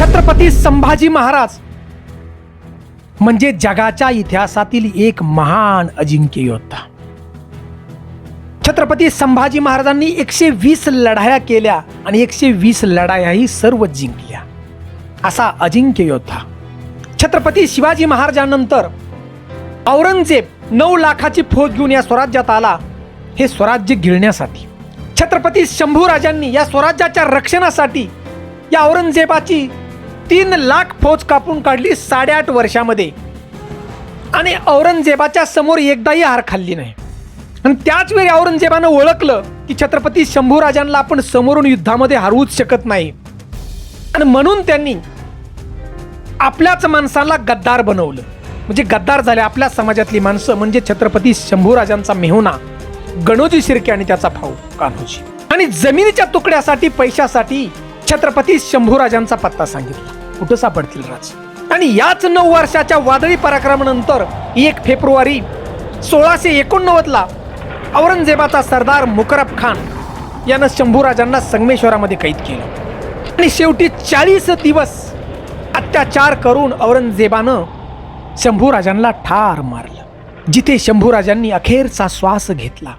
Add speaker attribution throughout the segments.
Speaker 1: छत्रपती संभाजी महाराज. म्हणजे जगाच्या इतिहासातील एक महान अजिंक्य योद्धा. छत्रपती संभाजी महाराजांनी एकशे वीस लढाया केल्या आणि एकशे वीस लढायाही सर्व जिंकल्या. असा अजिंक्य योद्धा. छत्रपती शिवाजी महाराजांनंतर औरंगजेब नऊ लाखाची फौज घेऊन या स्वराज्यात आला. हे स्वराज्य गिळण्यासाठी. छत्रपती शंभूराजांनी या स्वराज्याच्या रक्षणासाठी या औरंगजेबाची तीन लाख फौज कापून काढली साडेआठ वर्षामध्ये. आणि औरंगजेबाच्या समोर एकदाही हार खाल्ली नाही. आणि त्याच वेळी औरंगजेबानं ओळखलं की छत्रपती शंभूराजांना आपण समोरून युद्धामध्ये हरवूच शकत नाही. आणि म्हणून त्यांनी आपल्याच माणसाला गद्दार बनवलं. म्हणजे गद्दार झाले आपल्या समाजातली माणसं म्हणजे छत्रपती शंभूराजांचा मेहुणा गणोजी शिर्के आणि त्याचा भाऊ कान्होजी. आणि जमिनीच्या तुकड्यासाठी पैशासाठी छत्रपती शंभूराजांचा पत्ता सांगितला. कुठं सापडतील राज? आणि याच नऊ वर्षाच्या वादळी पराक्रमानंतर एक फेब्रुवारी सोळाशे एकोणनव्वदला औरंगजेबाचा सरदार मुकरब खान यानं शंभूराजांना संगमेश्वरामध्ये कैद केलं. आणि शेवटी चाळीस दिवस अत्याचार करून औरंगजेबानं शंभूराजांना ठार मारलं. जिथे शंभूराजांनी अखेरचा श्वास घेतला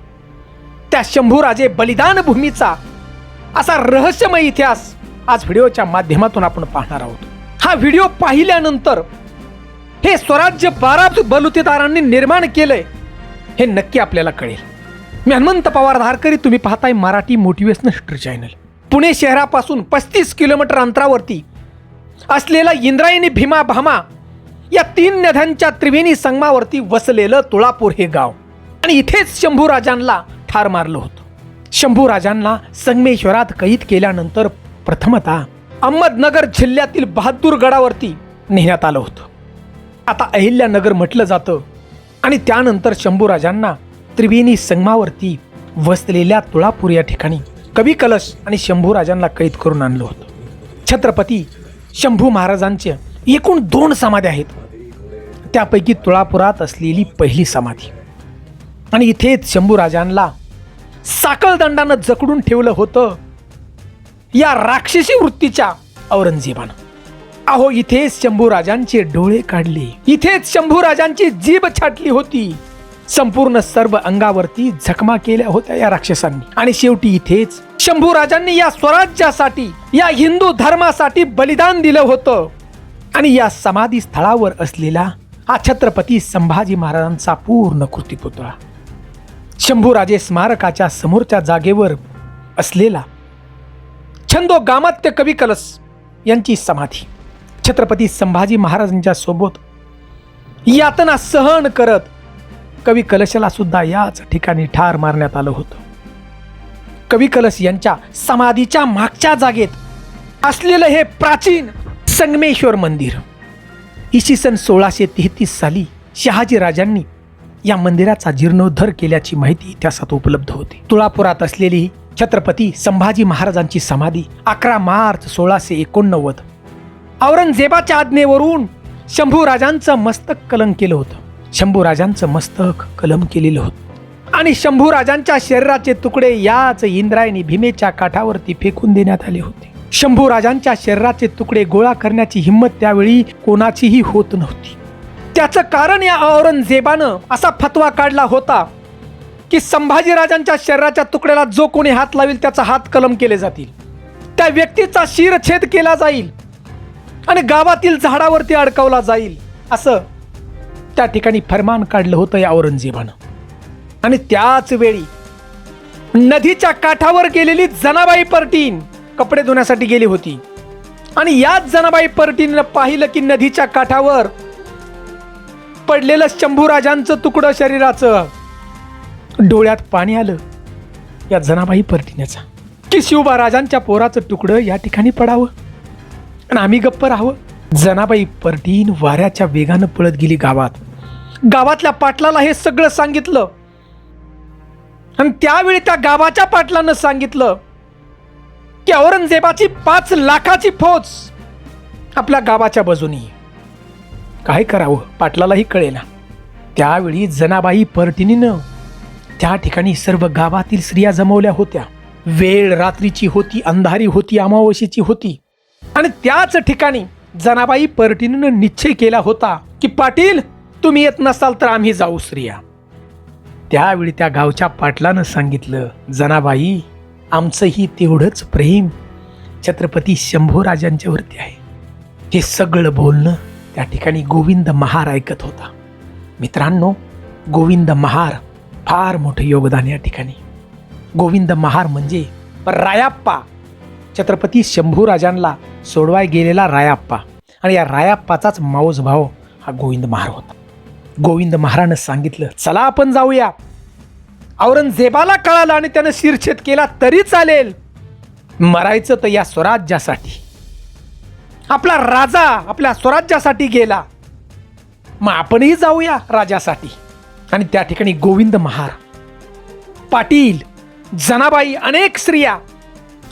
Speaker 1: त्या शंभूराजे बलिदान भूमीचा असा रहस्यमय इतिहास आज व्हिडिओच्या माध्यमातून आपण पाहणार आहोत. हा व्हिडिओ पाहिल्यानंतर हे स्वराज्य बाराच बलुतेदारांनी निर्माण केलंय हे नक्की आपल्याला कळेल. मी हनुमंत पवार धारकरी तुम्ही पाहताय मराठी मोटिवेशनल चॅनल. पुणे शहरापासून पस्तीस किलोमीटर अंतरावरती असलेला इंद्रायणी भीमा भामा या तीन नद्यांच्या त्रिवेणी संगमावरती वसलेलं तुळापूर हे गाव. आणि इथेच शंभूराजांना ठार मारलं होतं. शंभूराजांना संगमेश्वरात कैद केल्यानंतर प्रथमतः अहमदनगर जिल्ह्यातील बहादूरगडावरती नेण्यात आलं होतं. आता अहिल्यानगर म्हटलं जातं आणि त्यानंतर शंभूराजांना त्रिवेणी संगमावरती वसलेल्या तुळापूर या ठिकाणी कवी कलश आणि शंभूराजांना कैद करून आणलं होतं. छत्रपती शंभू महाराजांच्या एकूण दोन समाध्या आहेत. त्यापैकी तुळापुरात असलेली पहिली समाधी. आणि इथेच शंभूराजांना साकळदंडानं जकडून ठेवलं होतं. या राक्षसी वृत्तीच्या औरंगजेबानं. अहो इथेच शंभूराजांचे डोळे काढले. इथेच शंभूराजांची जीभ छाटली होती. संपूर्ण सर्व अंगावरती झकमा केल्या होत्या या राक्षसांनी. आणि शेवटी इथेच शंभूराजांनी या स्वराज्यासाठी या हिंदू धर्मासाठी बलिदान दिलं होतं. आणि या समाधी स्थळावर असलेला हा छत्रपती संभाजी महाराजांचा पूर्ण कृतीपुतळा. शंभूराजे स्मारकाच्या समोरच्या जागेवर असलेला छंदो गामात्य कवी कलस यांची समाधी. छत्रपती संभाजी महाराजांच्या सोबत यातना सहन करत कवी कलशाला सुद्धा याच ठिकाणी ठार मारण्यात आलं होतं. कवी कलश यांच्या समाधीच्या मागच्या जागेत असलेलं हे प्राचीन संगमेश्वर मंदिर. इसवी सन सोळाशे तेहतीस साली शहाजी राजांनी या मंदिराचा जीर्णोद्धार केल्याची माहिती इतिहासात उपलब्ध होती. तुळापुरात असलेली छत्रपती संभाजी महाराजांची समाधी अकरा मार्च सोळाशे एकोणनव्वद. औरंगजेबाच्या आज्ञेवरून शंभूराजांचं मस्तक कलम केलं होतं. शंभूराजांचं मस्तक कलम केलेलं होतं. आणि शंभूराजांच्या शरीराचे तुकडे याच इंद्रायणी भीमेच्या काठावरती फेकून देण्यात आले होते. शंभूराजांच्या शरीराचे तुकडे गोळा करण्याची हिंमत त्यावेळी कोणाचीही होत नव्हती. त्याचं कारण या औरंगजेबानं असा फतवा काढला होता की संभाजीराजांच्या शरीराच्या तुकड्याला जो कोणी हात लावेल त्याचा हात कलम केले जातील. त्या व्यक्तीचा शिरछेद केला जाईल आणि गावातील झाडावरती अडकवला जाईल असं त्या ठिकाणी फरमान काढलं होतं या औरंगजेबानं. आणि त्याच वेळी नदीच्या काठावर गेलेली जनाबाई पर्टीन कपडे धुण्यासाठी गेली होती. आणि याच जनाबाई पर्टीननं पाहिलं की नदीच्या काठावर पडलेलं शंभूराजांचं तुकडं शरीराचं डोळ्यात पाणी आलं. या जनाबाई परटिण्याचा की शिवबा राजांच्या पोराचं तुकडं या ठिकाणी पडावं. आणि आम्ही गप्प राहावं. जनाबाई परटीन वाऱ्याच्या वेगानं पळत गेली गावात. गावातल्या पाटलाला हे सगळं सांगितलं. आणि त्यावेळी त्या गावाच्या पाटलानं सांगितलं की औरंगजेबाची पाच लाखाची फौज आपल्या गावाच्या बाजूनी काय करावं? पाटलालाही कळेना. त्यावेळी जनाबाई परटिनीनं त्या ठिकाणी सर्व गावातील स्त्रिया जमवल्या होत्या. वेळ रात्रीची होती अंधारी होती अमावस्येची होती. आणि त्याच ठिकाणी जनाबाई परटीनं निश्चय केला होता की पाटील तुम्ही येत नसाल तर आम्ही जाऊ स्त्रिया. त्यावेळी त्या गावच्या पाटलानं सांगितलं जनाबाई आमचंही तेवढंच प्रेम छत्रपती शंभूराजांच्यावरती आहे. हे सगळं बोलणं त्या ठिकाणी गोविंद महार ऐकत होता. मित्रांनो गोविंद महार फार मोठं योगदान या ठिकाणी. गोविंद महार म्हणजे रायाप्पा. छत्रपती शंभूराजांना सोडवाय गेलेला रायाप्पा. आणि या रायाप्पाचाच माऊस भाव हा गोविंद महार होता. गोविंद महारानं सांगितलं चला आपण जाऊया. औरंगजेबाला कळालं आणि त्यानं शिरछेद केला तरी चालेल. मरायचं तर या स्वराज्यासाठी. आपला राजा आपल्या स्वराज्यासाठी गेला. मग आपणही जाऊया राजासाठी. आणि त्या ठिकाणी गोविंद महार पाटील जनाबाई अनेक स्त्रिया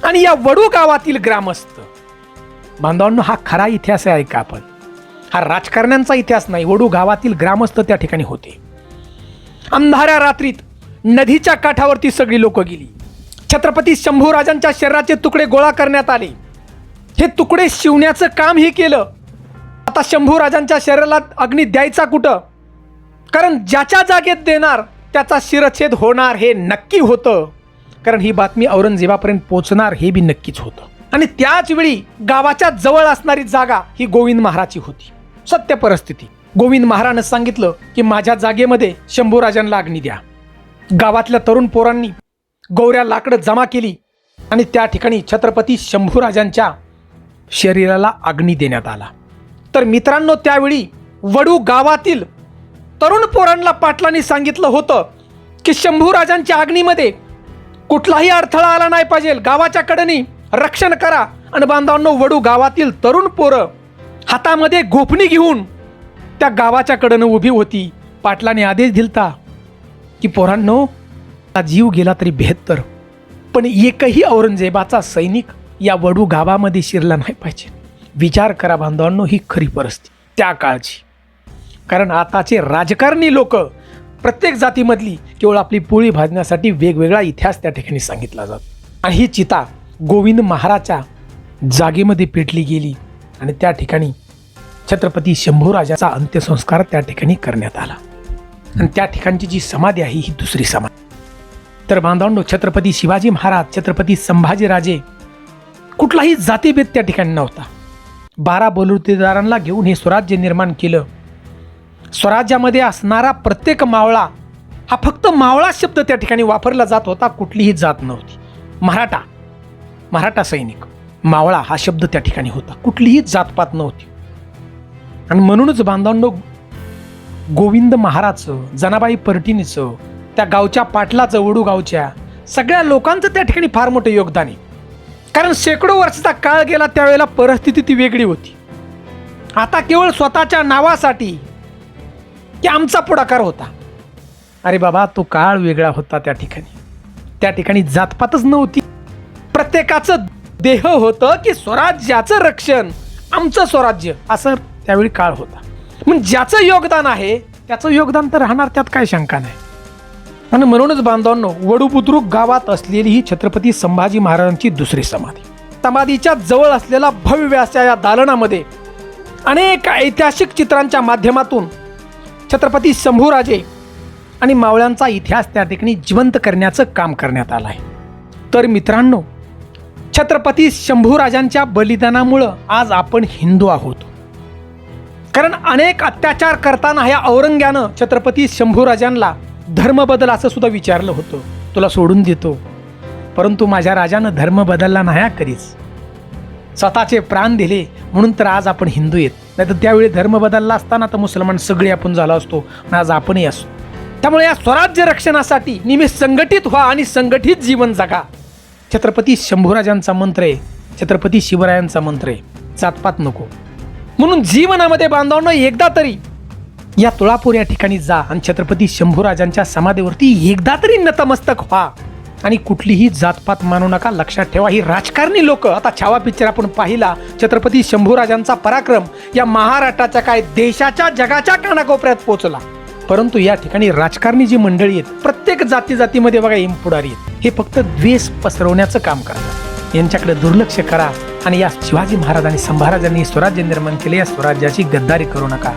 Speaker 1: आणि या वडू गावातील ग्रामस्थ. बांधवांनो हा खरा इतिहास आहे ऐका आपण. हा राजकारण्यांचा इतिहास नाही वडू गावातील ग्रामस्थ त्या ठिकाणी होते. अंधाऱ्या रात्रीत नदीच्या काठावरती सगळी लोक गेली. छत्रपती शंभूराजांच्या शरीराचे तुकडे गोळा करण्यात आले. हे तुकडे शिवण्याचं काम हे केलं. आता शंभूराजांच्या शरीराला अग्नी द्यायचा कुठं? कारण ज्याच्या जागेत देणार त्याचा शिरच्छेद होणार हे नक्की होतं. कारण ही बातमी औरंगजेबापर्यंत पोहोचणार हे बी नक्कीच होतं. आणि त्याच वेळी गावाच्या जवळ असणारी जागा ही गोविंद महाराची होती. सत्य परिस्थिती. गोविंद महारानं सांगितलं की माझ्या जागेमध्ये शंभूराजांना अग्नी द्या. गावातल्या तरुण पोरांनी गौऱ्या लाकडं जमा केली आणि त्या ठिकाणी छत्रपती शंभूराजांच्या शरीराला अग्नी देण्यात आला. तर मित्रांनो त्यावेळी वडू गावातील तरुण पोरांना पाटलांनी सांगितलं होतं की शंभूराजांच्या आग्नीमध्ये कुठलाही अडथळा आला नाही पाहिजे. गावाच्या कडेनी रक्षण करा. आणि बांधवांनो वडू गावातील तरुण पोरं हातामध्ये गोफणी घेऊन त्या गावाच्या कडनं उभी होती. पाटलाने आदेश दिलता की पोरांनो जीव गेला तरी बेहत्तर पण एकही औरंगजेबाचा सैनिक या वडू गावामध्ये शिरला नाही पाहिजे. विचार करा बांधवांनो ही खरी परिस्थिती. त्या काळची कारण आताचे राजकारणी लोक प्रत्येक जातीमधली केवळ आपली पोळी भाजण्यासाठी वेगवेगळा इतिहास त्या ठिकाणी सांगितला जातो. आणि ही चिता गोविंद महाराजच्या जागेमध्ये पेटली गेली आणि त्या ठिकाणी छत्रपती शंभूराजाचा अंत्यसंस्कार त्या ठिकाणी करण्यात आला. आणि त्या ठिकाणची जी समाधी आहे ही दुसरी समाधी. तर बांधवांडो छत्रपती शिवाजी महाराज छत्रपती संभाजीराजे कुठलाही जातीभेद त्या ठिकाणी नव्हता. बारा बलुतेदारांना घेऊन हे स्वराज्य निर्माण केलं. स्वराज्यामध्ये असणारा प्रत्येक मावळा हा फक्त मावळा शब्द त्या ठिकाणी वापरला जात होता कुठलीही जात नव्हती. मराठा मराठा सैनिक मावळा हा शब्द त्या ठिकाणी होता कुठलीही जातपात नव्हती. आणि म्हणूनच बांधवांनो गोविंद महाराजचं जनाबाई पर्टिनीचं त्या गावच्या पाटलाचं वडू गावच्या सगळ्या लोकांचं त्या ठिकाणी फार मोठं योगदान आहे. कारण शेकडो वर्षाचा काळ गेला त्यावेळेला परिस्थिती ती वेगळी होती. आता केवळ स्वतःच्या नावासाठी की आमचा पुढाकार होता. अरे बाबा तो काळ वेगळा होता त्या ठिकाणी. त्या ठिकाणी जातपातच नव्हती. प्रत्येकाचं देह होतं की स्वराज्याचं रक्षण. आमचं स्वराज्य. असं त्यावेळी काळ होता. मग ज्याचं योगदान आहे त्याचं योगदान तर राहणार त्यात काय शंका नाही. आणि म्हणूनच बांधवांनो वडुबुद्रुक गावात असलेली ही छत्रपती संभाजी महाराजांची दुसरी समाधी. समाधीच्या जवळ असलेला भव्य अशा या दालनामध्ये अनेक ऐतिहासिक चित्रांच्या माध्यमातून छत्रपती शंभूराजे आणि मावळ्यांचा इतिहास त्या ठिकाणी जिवंत करण्याचं काम करण्यात आलं आहे तर मित्रांनो छत्रपती शंभूराजांच्या बलिदानामुळं आज आपण हिंदू आहोत. कारण अनेक अत्याचार करताना ह्या औरंग्यानं छत्रपती शंभूराजांना धर्म बदल असं सुद्धा विचारलं होतं. तुला सोडून देतो. परंतु माझ्या राजानं धर्म बदलला नाही हा स्वतःचे प्राण दिले म्हणून तर आज आपण हिंदू आहेत. नाही तर त्यावेळी धर्म बदलला असताना तर मुसलमान सगळे आपण झालो असतो आणि आज आपणही असतो त्यामुळे या स्वराज्य रक्षणासाठी नेहमी संघटित व्हा आणि संघटित जीवन जगा. छत्रपती शंभूराजांचा मंत्र आहे. छत्रपती शिवरायांचा मंत्र आहे. जातपात नको. म्हणून जीवनामध्ये बांधवांना एकदा तरी या तुळापूर या ठिकाणी जा आणि छत्रपती शंभूराजांच्या समाधीवरती एकदा तरी नतमस्तक व्हा. आणि कुठलीही जातपात मानू नका लक्षात ठेवा ही राजकारणी लोक. आता छावा पिक्चर आपण पाहिला छत्रपती शंभूराजांचा पराक्रम या महाराष्ट्राच्या काय देशाच्या जगाच्या कानाकोपऱ्यात पोहोचला. परंतु या ठिकाणी राजकारणी जी मंडळी आहेत प्रत्येक जाती जातीमध्ये बघा हिम पुढारी आहेत. हे फक्त द्वेष पसरवण्याचं काम करतात. यांच्याकडे दुर्लक्ष करा आणि या शिवाजी महाराज आणि संभाराजांनी स्वराज्य निर्माण केले या स्वराज्याची गद्दारी करू नका.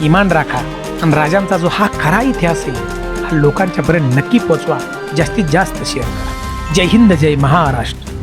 Speaker 1: इमान राखा. आणि राजांचा जो हा खरा इतिहास आहे हा लोकांच्यापर्यंत नक्की पोचवा जास्तीत जास्त शेअर करा. जय हिंद जय महाराष्ट्र.